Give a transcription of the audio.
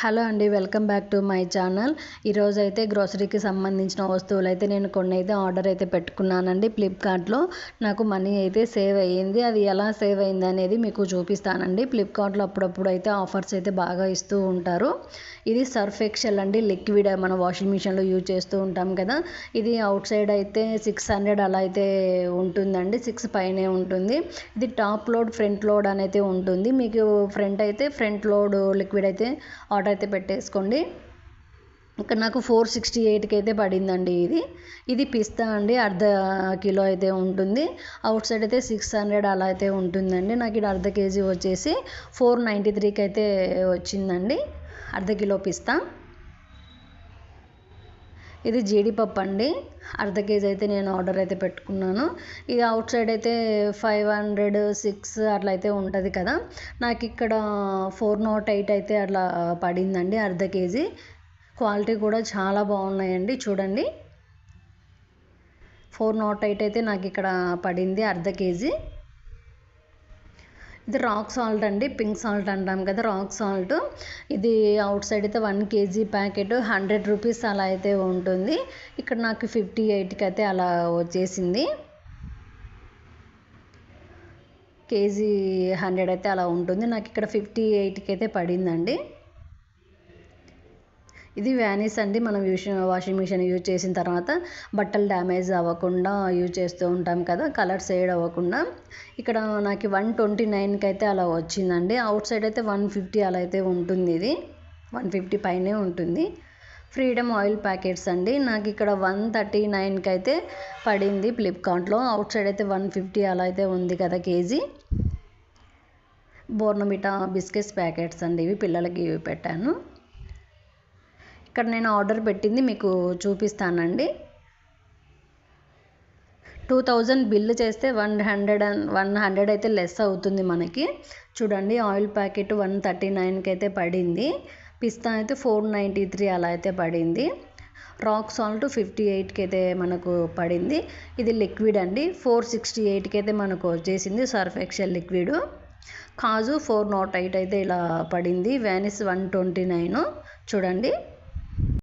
Hello అండి welcome back to my channel. ఈరోజు అయితే గ్రోసరీకి సంబంధించిన వస్తువులు అయితే నేను కొన్ని అయితే ఆర్డర్ అయితే పెట్టుకున్నానండి. ఫ్లిప్కార్ట్లో నాకు మనీ అయితే సేవ్ అయ్యింది. అది ఎలా సేవ్ అయింది అనేది మీకు చూపిస్తానండి. ఫ్లిప్కార్ట్లో అప్పుడప్పుడు అయితే ఆఫర్స్ అయితే బాగా ఇస్తూ ఉంటారు. ఇది సర్ఫ్ ఎక్సెల్ అండి. లిక్విడ్ మన వాషింగ్ మిషన్లో యూజ్ చేస్తూ ఉంటాం కదా. ఇది అవుట్ సైడ్ అయితే సిక్స్ హండ్రెడ్ అలా అయితే ఉంటుందండి. సిక్స్ పైనే ఉంటుంది. ఇది టాప్ లోడ్ ఫ్రంట్ లోడ్ అని అయితే ఉంటుంది. మీకు ఫ్రంట్ అయితే ఫ్రంట్ లోడ్ లిక్విడ్ అయితే ఆర్డర్ అయితే పెట్టేసుకోండి. ఇక్కడ నాకు ఫోర్ సిక్స్టీ ఎయిట్కి అయితే పడిందండి ఇది. ఇది పిస్తా అండి అర్ధ కిలో అయితే ఉంటుంది. అవుట్ సైడ్ అయితే సిక్స్ హండ్రెడ్ అలా అయితే ఉంటుందండి. నాకు ఇది అర్ధ కేజీ వచ్చేసి ఫోర్ నైంటీ త్రీకి అయితే వచ్చిందండి. అర్ధ కిలో పిస్తా. ఇది జీడిపప్పు అండి. అర్ధ కేజీ అయితే నేను ఆర్డర్ అయితే పెట్టుకున్నాను. ఇది అవుట్ సైడ్ అయితే ఫైవ్ హండ్రెడ్ సిక్స్ అట్లా అయితే ఉంటుంది కదా. నాకు ఇక్కడ ఫోర్ నాట్ ఎయిట్ అయితే అట్లా పడిందండి అర్ధ కేజీ. క్వాలిటీ కూడా చాలా బాగున్నాయండి చూడండి. ఫోర్ నాట్ ఎయిట్ అయితే నాకు ఇక్కడ పడింది అర్ధ కేజీ. ఇది రాక్ సాల్ట్ అండి పింక్ సాల్ట్ అంటాం కదా రాక్ సాల్ట్ ఇది అవుట్ సైడ్ అయితే one KG packet hundred rupees అలా అయితే ఉంటుంది. ఇక్కడ నాకు ఫిఫ్టీ ఎయిట్కి అయితే అలా వచ్చేసింది. కేజీ హండ్రెడ్ అయితే అలా ఉంటుంది. నాకు ఇక్కడ ఫిఫ్టీ ఎయిట్కి అయితే పడిందండి. ఇది వ్యానిస్ అండి. మనం యూస్ వాషింగ్ మిషన్ యూజ్ చేసిన తర్వాత బట్టలు డ్యామేజ్ అవ్వకుండా యూజ్ చేస్తూ ఉంటాం కదా కలర్ షేడ్ అవ్వకుండా. ఇక్కడ నాకు వన్ ట్వంటీ నైన్కి అయితే అలా వచ్చిందండి. అవుట్ సైడ్ అయితే వన్ ఫిఫ్టీ అలా అయితే ఉంటుంది ఇది. వన్ ఫిఫ్టీ పైనే ఉంటుంది. ఫ్రీడమ్ ఆయిల్ ప్యాకెట్స్ అండి. నాకు ఇక్కడ వన్ థర్టీ నైన్కి అయితే పడింది ఫ్లిప్కార్ట్లో. అవుట్ సైడ్ అయితే వన్ ఫిఫ్టీ అలా అయితే ఉంది కదా కేజీ. బోర్నమిటా బిస్కెట్స్ ప్యాకెట్స్ అండి ఇవి పిల్లలకి ఇవి పెట్టాను. ఇక్కడ నేను ఆర్డర్ పెట్టింది మీకు చూపిస్తానండి. టూ థౌజండ్ బిల్లు చేస్తే one hundred and one hundred అయితే లెస్ అవుతుంది మనకి. చూడండి ఆయిల్ ప్యాకెట్ వన్ థర్టీ నైన్కి అయితే పడింది. పిస్తా అయితే ఫోర్ నైంటీ త్రీ అలా అయితే పడింది. రాక్ సాల్ట్ ఫిఫ్టీ ఎయిట్కి అయితే మనకు పడింది. ఇది లిక్విడ్ అండి. ఫోర్ సిక్స్టీ ఎయిట్కి అయితే మనకు వచ్చేసింది సర్ఫ్ ఎక్సెల్ లిక్విడ్. కాజు ఫోర్ నాట్ ఎయిట్ అయితే ఇలా పడింది. వ్యానిస్ వన్ ట్వంటీ నైన్. చూడండి.